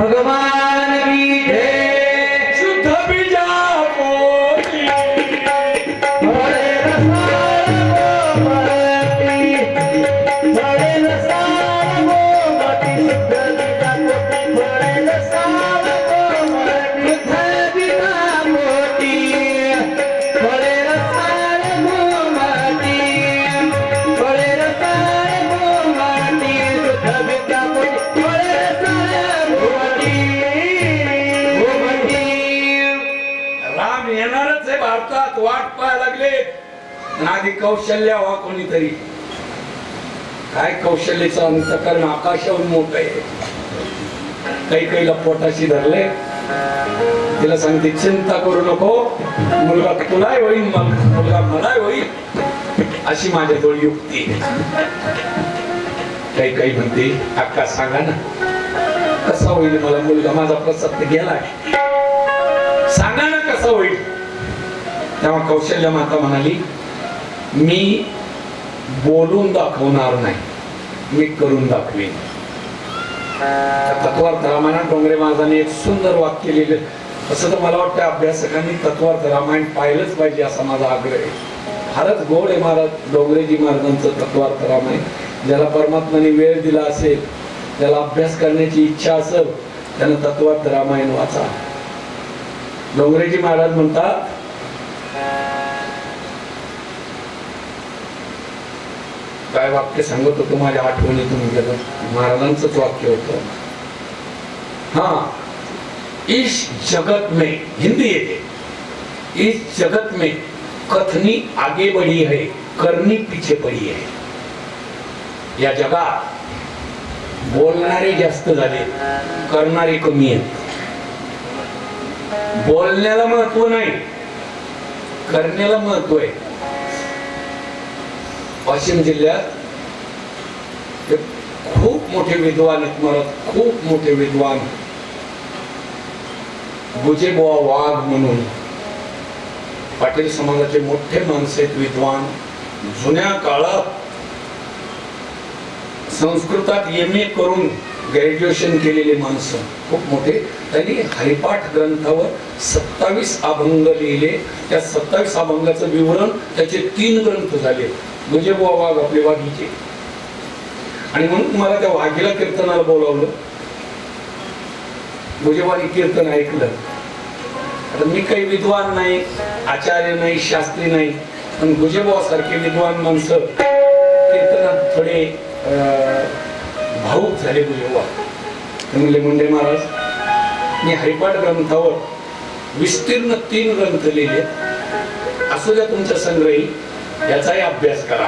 ভগবান। आधी कौशल्य व्हा कोणीतरी. काय कौशल्याचं अंतकरण आकाशाहून मोठ आहे. काही काहीला पोटाशी धरले तिला सांगते चिंता करू नको. मुलगा तुलाही होईल मग मुलगा मलाही होईल. अशी माझ्याजवळ युक्ती काही काही म्हणते अक्का सांगा ना. कसा होईल मला मुलगा? माझा प्रसाद गेलाय. सांगा ना कसा होईल. तेव्हा कौशल्य माता म्हणाली मी बोलून दाखवणार नाही. मी करून दाखवीन. तत्वार्थ रामायण डोंगरे महाराजांनी एक सुंदर वाक्य लिहिलं. असं तर मला वाटतं अभ्यासकांनी तत्वार्थ रामायण पाहिलंच पाहिजे असा माझा आग्रह आहे. फारच गोड आहे महाराज डोंगरेजी महाराजांचं तत्वार्थ रामायण. ज्याला परमात्माने वेळ दिला असेल ज्याला अभ्यास करण्याची इच्छा असेल त्यानं तत्वार्थ रामायण वाचा. डोंगरेजी महाराज म्हणतात काय वाक्य सांगत होतो माझ्या आठवणीतून गेलं. महाराजांचंच वाक्य होतं. हा. इस जगत में. हिंदी येते. इस जगत में. कथनी आगे बढ़ी है करणी पिछे पड़ी आहे या जगात बोलणारे जास्त झाले करणारे कमी आहेत. बोलण्याला महत्त्व नाही करण्याला महत्त्व आहे. वाशिम जिल्ह्यात खूप मोठे विद्वान आहेत मला खूप मोठे विद्वान. बुजेबुवा वाघ म्हणून. पाटील समाजाचे मोठे माणसे विद्वान. जुन्या काळात संस्कृतात एम ए करून ग्रॅज्युएशन केलेले माणसं खूप मोठे. त्यांनी हरिपाठ ग्रंथावर सत्तावीस अभंग लिहिले. त्या सत्तावीस अभंगाचं विवरण त्याचे तीन ग्रंथ झाले. म्हणजे बुवा वाघ आपले वाघीचे. आणि म्हणून मला त्या वाघीला कीर्तनाला बोलावलं. भुजेबानी कीर्तन ऐकलं. आता मी काही विद्वान नाही आचार्य नाही शास्त्री नाही पण गुजेबा सारखे विद्वान माणसं कीर्तनात थोडे अं, भाऊक झाले भुजेबुवा ते म्हणले मुंडे महाराज मी हरिपाठ ग्रंथावर विस्तीर्ण तीन ग्रंथ लिहिले. असू द्या तुमच्या संग्रही याचाही अभ्यास करा.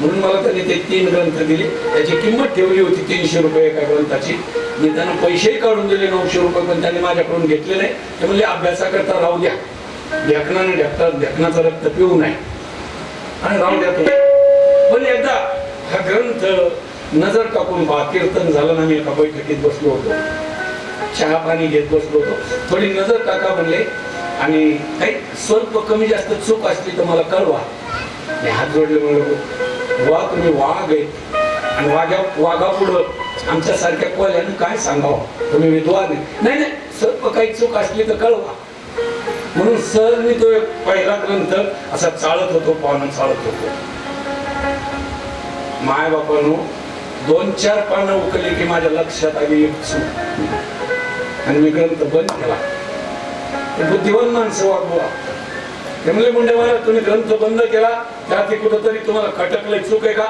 म्हणून मला त्यांनी ते तीन ग्रंथ दिले. त्याची किंमत ठेवली होती तीनशे रुपये एका ग्रंथाची. मी त्यांना पैसेही काढून दिले नऊशे रुपये पण त्यांनी माझ्याकडून घेतले नाही. ते म्हणजे अभ्यासाकरता राहू द्या. ढेकणाने ढेकतात ढेकणाचं रक्त पिऊ नये. आणि राहू द्या पण एकदा हा ग्रंथ नजर टाकून बा कीर्तन झालं ना मी एका बैठकीत बसलो होतो. चहा पाणी घेत बसलो होतो. थोडी नजर टाका म्हणले आणि काही स्वल्प कमी जास्त चूक असली तर मला कळवा. मी हात जोडले म्हणलो वा तुम्ही वाघ आहे आणि वाघ्या वाघा पुढं आमच्यासारख्या कोल्यानं काय सांगावं? तुम्ही विद्वान नाही नाही स्वल्प काही चूक असली तर कळवा. म्हणून सर मी तो पहिला ग्रंथ असा चालत होतो पानं चालत होतो. माय बापानो दोन चार पानं उकली की माझ्या लक्षात आली एक चूक. आणि मी ग्रंथ बंद केला. ते बुद्धिवान माणसं वागवा. ते मुंडे महाराज तुम्ही ग्रंथ बंद केला. त्यात कुठंतरी तुम्हाला खटकलं चूक आहे का?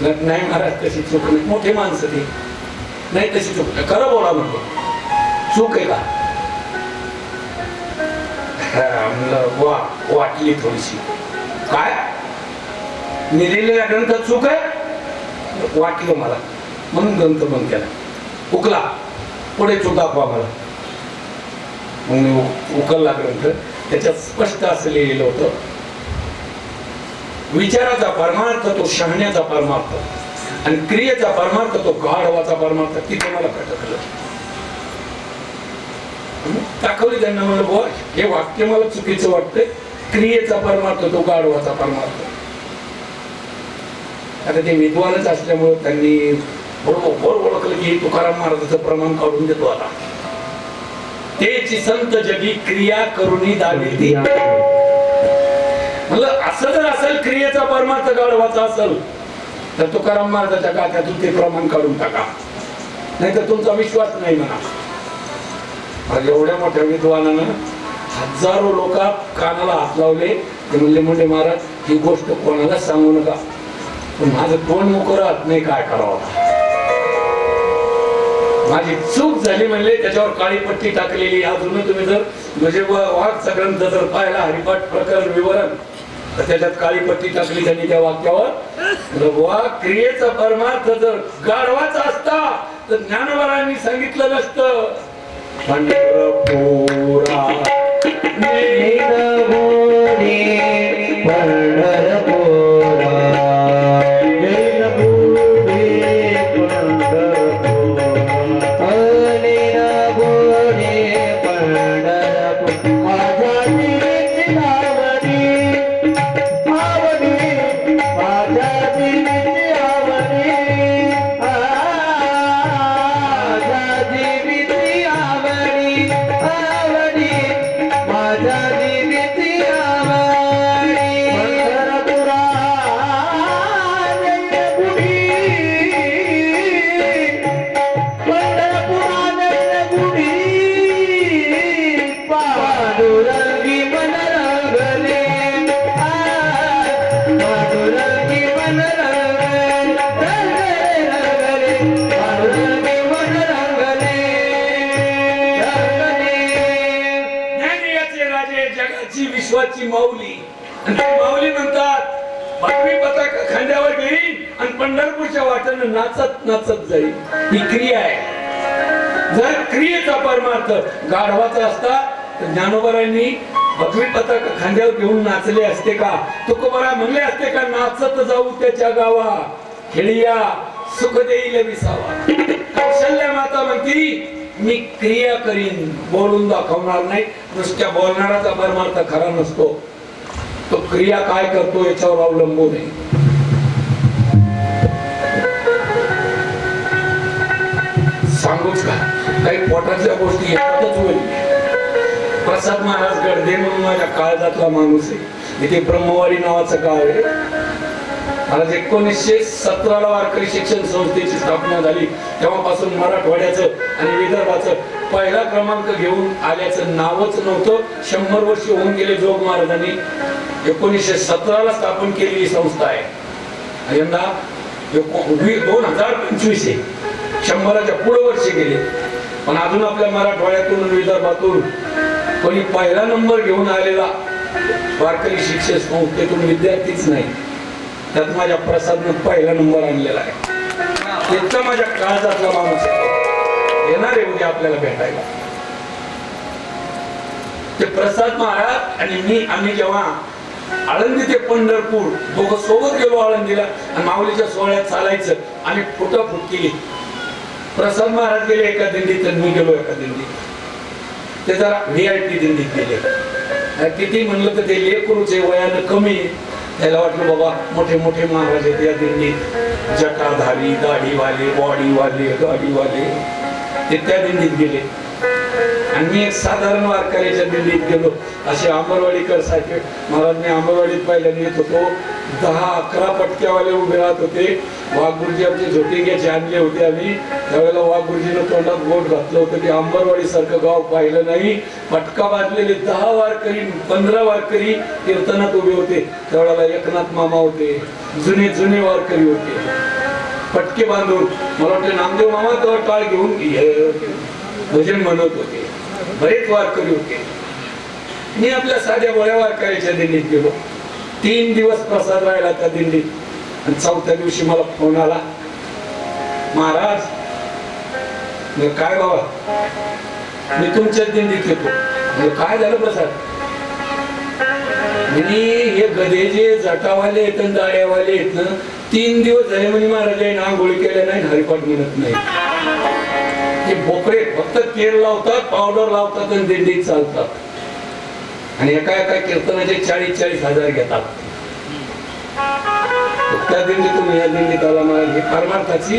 नाही महाराज तशी चूक नाही. मोठी माणसं ती. नाही तशी चूक नाही. खरं बोला म्हणतो चूक आहे का? हा, म्हणलं वा वाटली थोडीशी. काय? मी लिहिलेल्या ग्रंथ चूक आहे. वाटलं मला. म्हणून ग्रंथ बंद केला. उकला. पुढे चुका दाखवा मला. मग मी उकलला ग्रंथ. त्याच्यात स्पष्ट असं लिहिलेलं होतं. विचाराचा परमार्थ तो शहाण्याचा परमार्थ. आणि क्रियेचा परमार्थ तो गाढवाचा परमार्थ. तिथे मला कटकलं दाखवली त्यांना म्हणलं बुवा हे वाक्य मला चुकीचं वाटतंय. क्रियेचा परमार्थ तो गाढवाचा परमार्थ. आता ते विद्वानच असल्यामुळं त्यांनी बरोबर ओळखलं की तुकाराम महाराजाचं प्रमाण काढून देतो आता. तेच संत जगी क्रिया करुणी दाविती म्हणलं असं जर असेल क्रियेचा परमार्थ गाढवाचा असेल तर तुकाराम महाराजाच्या गाथ्यातून ते प्रमाण काढून टाका. नाही तर तुमचा विश्वास नाही म्हणा. एवढ्या मोठ्या विद्वानानं हजारो लोक कानाला हात लावले. ते म्हणले म्हणजे महाराज ही गोष्ट कोणाला सांगू नका. पण माझं तोंड राहत नाही काय करावं. माझी चूक झाली म्हणले त्याच्यावर काळी पट्टी टाकलेली. अजून तुम्ही जर म्हणजे वाघचा ग्रंथ जर पाहिला हरिपाठ प्रकरण विवरण तर त्याच्यात काळी पट्टी टाकली त्यांनी त्या वाक्यावर. वा क्रियेचा परमार्थ जर गाढवाचा असता तर ज्ञानवरांनी सांगितलं नसतं. पंढरपुरा राजे विश्वाची माऊली. आणि ती माऊली म्हणतात पदवी पताका खांद्यावर घेईन आणि पंढरपूरच्या वाटेनं नाचत नाचत जाईल ही क्रिया आहे. जर क्रियेचा परमार्थ गाढवाचा असता तर ज्ञानोबरांनी भगवी पताका खांद्यावर घेऊन नाचले असते का? तुकोबरा म्हणले असते का नाचत जाऊ त्याच्या गावा खेळिया सुख देईल विसावा. कौशल्य माता म्हणती मी क्रिया करीन बोलून दाखवणार नाही. नुसत्या बोलणाराचा परमार्थ खरा नसतो. तो क्रिया काय करतो याच्यावर अवलंबून आहे. सांगूच का? काही पोटातल्या गोष्टी येतातच होईल. प्रसाद महाराज गडदे म्हणून माझ्या काळजातला माणूस आहे. इथे ब्रह्मवारी नावाचं गाव आहे. आज एकोणीसशे सतराला वारकरी शिक्षण संस्थेची स्थापना झाली. तेव्हापासून मराठवाड्याचं आणि विदर्भाचं पहिला क्रमांक घेऊन आल्याचं नावच नव्हतं. शंभर वर्ष होऊन गेले जोग महाराजांनी. एकोणीसशे सतराला स्थापन केलेली संस्था आहे. यंदा वी- दोन हजार पंचवीस आहे. शंभराच्या पुढे वर्ष गेले. पण अजून आपल्या मराठवाड्यातून आणि विदर्भातून कोणी पहिला नंबर घेऊन आलेला वारकरी शिक्षण संस्थेतून विद्यार्थीच नाही. त्यात माझ्या प्रसादनं पहिला नंबर आणलेला आहे. इतका माझ्या काळजातला माणूस आहे. येणार आहे उद्या आपल्याला भेटायला. ते प्रसाद महाराज आणि मी आम्ही जेव्हा आळंदी ते पंढरपूर दोघं सोबत गेलो आळंदीला आणि माऊलीच्या सोहळ्यात चालायचं आणि फुटाफुट केली. प्रसाद महाराज गेले एका दिंडीत आणि मी गेलो एका दिंडीत. ते जरा व्ही आय पी दिंडीत गेले. किती म्हणलं तर ते लेकरूचे वयानं कमी त्याला वाटलं बाबा मोठे मोठे महाराज आहेत या दिंडीत जटाधारी दाढीवाले बॉडीवाले गाडीवाले. ते त्या दिंडीत गेले. आणि मी एक साधारण वारकऱ्याच्या दिल्लीत गेलो. असे आंबरवाडीकर सारखे महाराज मी आंबरवाडीत पाहिल्या येत होतो. दहा अकरा पटक्यावाले उभे राहत होते. वाघगुरुजी आमचे झोटिंग्याचे आणले होते आम्ही. त्यावेळेला वाघगुरुजीनं तोंडात बोट घातलं होतं की आंबरवाडी सारखं गाव पाहिलं नाही. पटका बांधलेले दहा वारकरी पंधरा वारकरी कीर्तनात उभे होते. त्यावेळेला एकनाथ मामा होते. जुने जुने वारकरी होते. पटके बांधून मला वाटतं नामदेव मामा तो टाळ घेऊन भजन म्हणत होते. बरेच वारकरी होते मी आपल्या साध्या वळ्या वारकऱ्याच्या दिंडीत गेलो. तीन दिवस प्रसाद राहिला त्या दिंडीत. आणि चौथ्या दिवशी मला फोन आला. महाराज काय बाबा? मी तुमच्याच दिंडीत येतो. काय झालं प्रसाद? म्हणे हे गधे जे जटावाले आहेत आणि दाड्यावाले आहेत ना तीन दिवस झाले म्हणजे महाराज आंघोळी केल्या नाही हरिपाठ म्हणत नाही. ते बोकडे फक्त तेल लावतात पावडर लावतात आणि दिंडीत चालतात. आणि एका एका कीर्तनाचे चाळीस चाळीस हजार घेतात. त्या दिंडीतून या दिंडीत आला मला ही परमार्थाची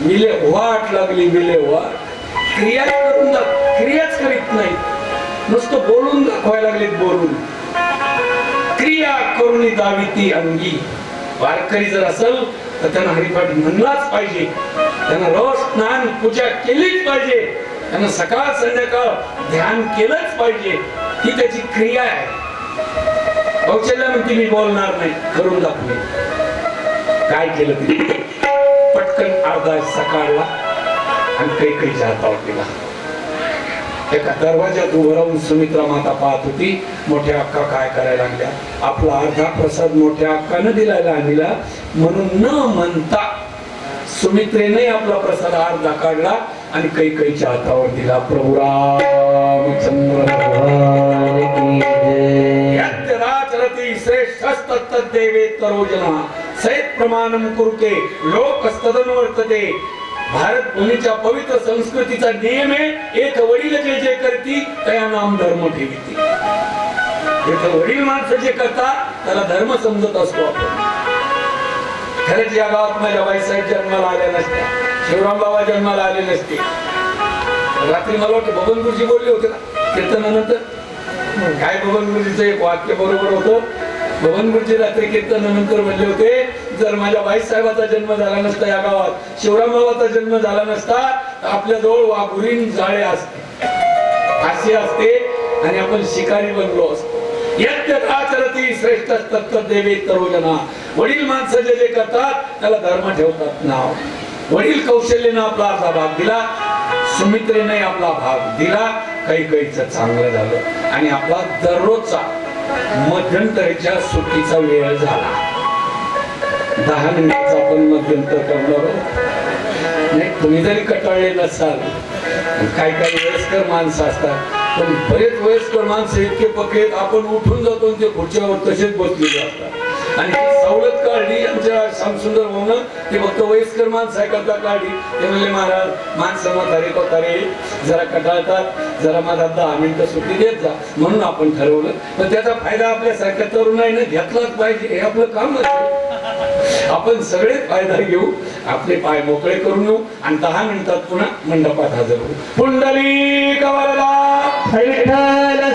मिले वाट लागली मिले वाट क्रिया करून दाख क्रियाच करीत नाही. नुसतं बोलून दाखवायला लागलेत बोलून. क्रिया करून दावी ती अंगी. वारकरी जर असेल तर त्यांना हरिपाठ म्हणलाच पाहिजे. त्यांना रोज स्नान पूजा केलीच पाहिजे. त्यांना सकाळ संध्याकाळ ध्यान केलंच पाहिजे. ही त्याची क्रिया आहे. कौशल्य म्हणते मी बोलणार नाही करून दाखवे काय केलं ते पटकन अर्धा सकाळला आणि काही काही हातावर दिला एका दरवाज्यात उभं राहून सुमित्रा माता पाहत होती. मोठ्या अक्का काय करायला लागल्या? आपला अर्धा प्रसाद मोठ्या अक्कानं दिलायला आणला. म्हणून न म्हणता सुमित्रेने आपला प्रसाद अर्धा काढला आणि काही काहीच्या हातावर दिला. प्रभू रामचंद्र भगवान की तरोजना सैत प्रमाणम कुरुते वर्तते भारत भूमीच्या पवित्र संस्कृतीचा नियम आहे एक वडील जे जे करती त्या नाम धर्म ठेवी एक वडील माणसं जे करतात त्याला धर्म समजत असतो आपण. खरंच या गावात माझ्या बाईसाहेब जन्माला आल्या नसत्या. शिवराम बाबा जन्माला आले नसते. रात्री मला वाटतं बबन गुरुजी बोलले होते ना कीर्तनानंतर. काय बबन गुरुजीचं एक वाक्य बरोबर होतं? बबन गुरुजी रात्री कीर्तनानंतर म्हणले होते जर माझ्या बाई साहेबाचा जन्म झाला नसता या गावात शिवराम बाबाचा जन्म झाला नसता आपल्या जवळ वाघुरीन जाळे असते. असे असते आणि आपण शिकारी बनलो असतो. श्रेष्ठ तत्त देवे वडील माणसं जे जे करतात त्याला धर्म ठेवतात नाव. वडील कौशल्यनं आपला अर्धा भाग दिला सुमित्रेने आपला भाग दिला काही काहीच चांगलं झालं. आणि आपला दररोजचा मध्यंतरीच्या सुट्टीचा वेळ झाला दहा मिनिटाचा आपण मध्यंतर करणार आहोत. नाही तुम्ही जरी कटाळले नसाल काही काही वयस्कर माणसं असतात पण बरेच वयस्कर माणसं इतके पकडेत आपण उठून जातो ते खुर्च्यावर तसेच बसलेले असतात आणि सवलत काढली आमच्या श्यामसुंदर भाऊन. ते फक्त वयस्कर माणसं आहे काढली? ते म्हणले महाराज माणसं म्हातारे कोतारे जरा कटाळतात. जरा माझा दहा मिनिटं सुट्टी देत जा. म्हणून आपण ठरवलं. पण त्याचा फायदा आपल्यासारख्या तरुणाईने घेतलाच पाहिजे. हे आपलं काम आपण सगळे फायदा घेऊ. आपले पाय मोकळे करून येऊ. आणि दहा मिनिटात पुन्हा मंडपात हजर होऊ. पुंडली कवरला विठ्ठल